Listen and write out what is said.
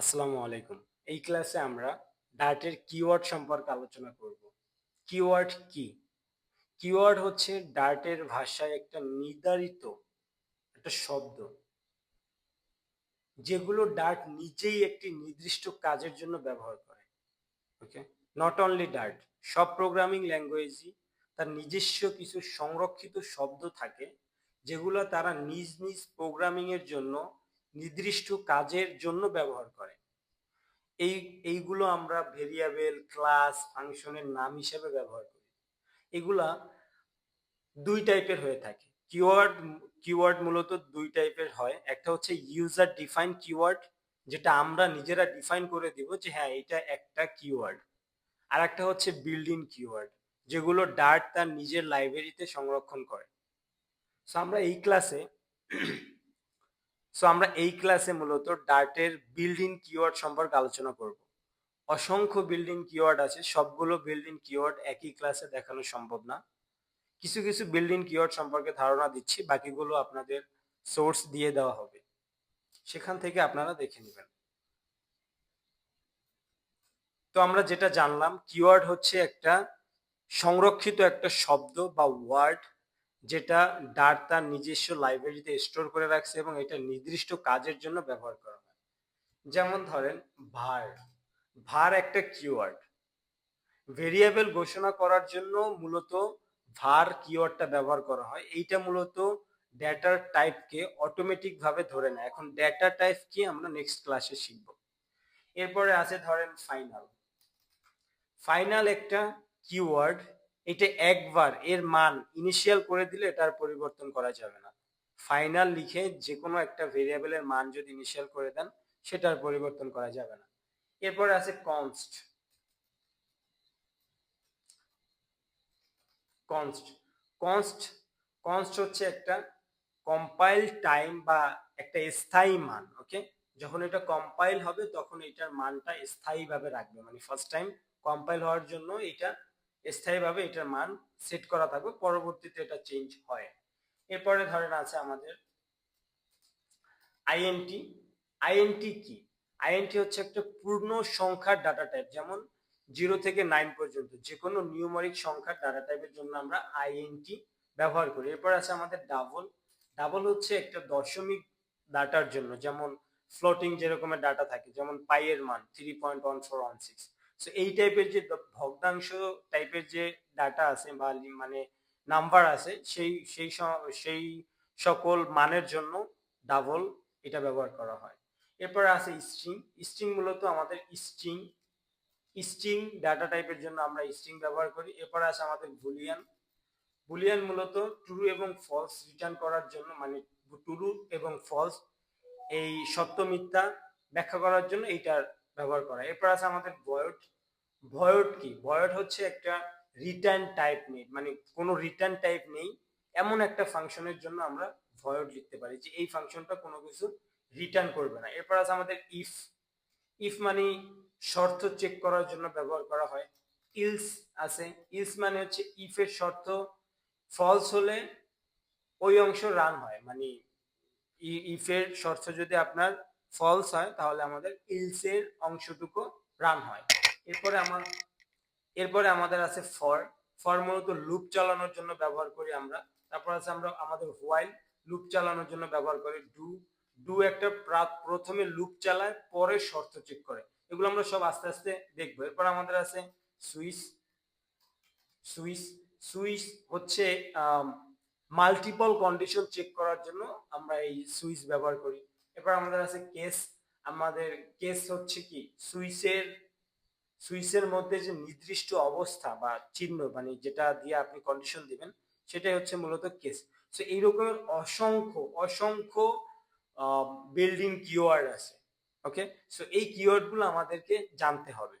আসসালামু আলাইকুম। এই ক্লাসে আমরা ডার্টের কিওয়ার্ড সম্পর্কে আলোচনা করব। কিওয়ার্ড কি? কিওয়ার্ড হচ্ছে ডার্টের ভাষায় একটা নির্ধারিত একটা শব্দ, যেগুলো ডার্ট নিজেই একটি নির্দিষ্ট কাজের জন্য ব্যবহার করে। ওকে নট অনলি ডার্ট সব প্রোগ্রামিং ল্যাঙ্গুয়েজই তার নিজস্ব কিছু সংরক্ষিত শব্দ থাকে, যেগুলো তারা নিজ নিজ প্রোগ্রামিং এর জন্য নির্দিষ্ট কাজের জন্য ব্যবহার করে। এই, এইগুলো আমরা ভেরিয়েবল, ক্লাস, ফাংশনের নাম হিসেবে ব্যবহার করি। এগুলা দুই টাইপের হয়ে থাকে। কিওয়ার্ড কিওয়ার্ড মূলত দুই টাইপের হয়। একটা হচ্ছে ইউজার ডিফাইন কিওয়ার্ড, যেটা আমরা নিজেরা ডিফাইন করে দিব যে হ্যাঁ এটা একটা কিওয়ার্ড। আর একটা হচ্ছে বিল্ডিং কিওয়ার্ড, যেগুলো ডার্ট তার নিজের লাইব্রেরিতে সংরক্ষণ করে। সো আমরা এই ক্লাসে সো আমরা এই ক্লাসে মূলত ডার্টের বিল্ডিং কিওয়ার্ড সম্পর্কে আলোচনা করব। অসংখ্য বিল্ডিং কিওয়ার্ড আছে, সবগুলো বিল্ডিং কিওয়ার্ড একই ক্লাসে দেখানো সম্ভব না। কিছু কিছু বিল্ডিং কিওয়ার্ড সম্পর্কে ধারণা দিচ্ছি, বাকিগুলো আপনাদের সোর্স দিয়ে দেওয়া হবে। সেখান থেকে আপনারা দেখে নেবেন। তো আমরা যেটা জানলাম কিওয়ার্ড হচ্ছে একটা সংরক্ষিত একটা শব্দ বা ওয়ার্ড যেটা ডার্ট তার নিজস্ব লাইব্রেরিতে স্টোর করে রাখছে এবং এটা নির্দিষ্ট কাজের জন্য ব্যবহার করা হয়। যেমন ধরেন ভার ভার একটা কিওয়ার্ড ভেরিয়েবল ঘোষণা করার জন্য মূলত ভার কিওয়ার্ডটা ব্যবহার করা হয়। এইটা মূলত ডেটার টাইপকে অটোমেটিকভাবে ধরে নেয়। এখন ডেটা টাইপ কি আমরা নেক্সট ক্লাসে শিখব। এরপরে আছে ধরেন ফাইনাল ফাইনাল একটা কিওয়ার্ড এটা একবার এর মান ইনিশিয়াল করে দিলে এটার পরিবর্তন করা যাবে না। ফাইনাল লিখে যে কোনো একটা ভেরিয়েবলের মান যদি ইনিশিয়াল করে দেন, সেটার পরিবর্তন করা যাবে না। এরপরে আছে কনস্ট কনস্ট কনস্ট কনস্ট হচ্ছে একটা কম্পাইল টাইম বা একটা স্থায়ী মান ওকে যখন এটা কম্পাইল হবে, তখন এটার মানটা স্থায়ীভাবে রাখবে। মানে ফার্স্ট টাইম কম্পাইল হওয়ার জন্য এটা স্থায়ীভাবে এটার মান সেট করা থাকবে, পরবর্তীতে এটা চেঞ্জ হয়। এরপরে ধরেন আছে আমাদের আইএনটি আইএনটি কি? আইএনটি হচ্ছে একটা পূর্ণ সংখ্যার ডাটা টাইপ যেমন জিরো থেকে নাইন পর্যন্ত যে কোনো নিউমারিক সংখ্যার ডাটা টাইপের জন্য আমরা আইএনটি ব্যবহার করি। এরপর আছে আমাদের ডাবল ডাবল হচ্ছে একটা দশমিক ডাটার জন্য, যেমন ফ্লোটিং যেরকমের ডাটা থাকে, যেমন পাইয়ের মান three point one four one six so এই টাইপের যে ভগ্নাংশ টাইপের যে ডাটা আছে বা মানে নাম্বার আছে, সেই সেই সেই সকল মানের জন্য ডাবল এটা ব্যবহার করা হয়। এরপর আছে স্ট্রিং স্ট্রিং মূলত আমাদের স্ট্রিং স্ট্রিং ডাটা টাইপের জন্য আমরা স্ট্রিং ব্যবহার করি। এরপর আছে আমাদের বুলিয়ান বুলিয়ান মূলত ট্রু এবং ফলস রিটার্ন করার জন্য মানে ট্রু এবং ফলস এই সত্য মিথ্যা ব্যাখ্যা করার জন্য এইটার ব্যবহার করা এরপর আছে আমাদের ভয়ট ভয়ট কি? ভয়ট হচ্ছে একটা রিটার্ন টাইপ নেই মানে কোনো রিটার্ন টাইপ নেই, এমন একটা ফাংশনের জন্য আমরা ভয়ট লিখতে পারি যে এই ফাংশনটা কোনো কিছু রিটার্ন করবে না। এরপর আছে আমাদের ইফ ইফ মানে শর্ত চেক করার জন্য ব্যবহার করা হয়। ইলস আছে। ইলস মানে হচ্ছে ইফের শর্ত ফলস হলে ওই অংশ রান হয়। মানে ইফের শর্ত যদি আপনার ফলস হয়, তাহলে আমাদের ইলসের অংশটুকু রান হয়। এরপরে আমার এরপরে আমাদের আছে ফর ফর মূলত লুপ চালানোর জন্য ব্যবহার করি আমরা। তারপর আছে আমরা, আমাদের হোয়াইল লুপ চালানোর জন্য ব্যবহার করি ডু ডু একটা প্রথমে লুপ চালায়, পরে শর্ত চেক করে। এগুলো আমরা সব আস্তে আস্তে দেখব। এরপর আমাদের আছে সুইচ সুইচ সুইচ হচ্ছে মাল্টিপল কন্ডিশন চেক করার জন্য আমরা এই সুইচ ব্যবহার করি। এরপর আমাদের আছে কেস আমাদের কেস হচ্ছে কি? সুইসের সুইসের মধ্যে যে নির্দিষ্ট অবস্থা বা চিহ্ন মানে যেটা দিয়ে আপনি কন্ডিশন দিবেন, সেটাই হচ্ছে মূলত কেস সো এইরকমের অসংখ্য অসংখ্য বিল্ডিং কিওয়ার্ড আছে ওকে সো এই কিওয়ার্ডগুলো আমাদেরকে জানতে হবে।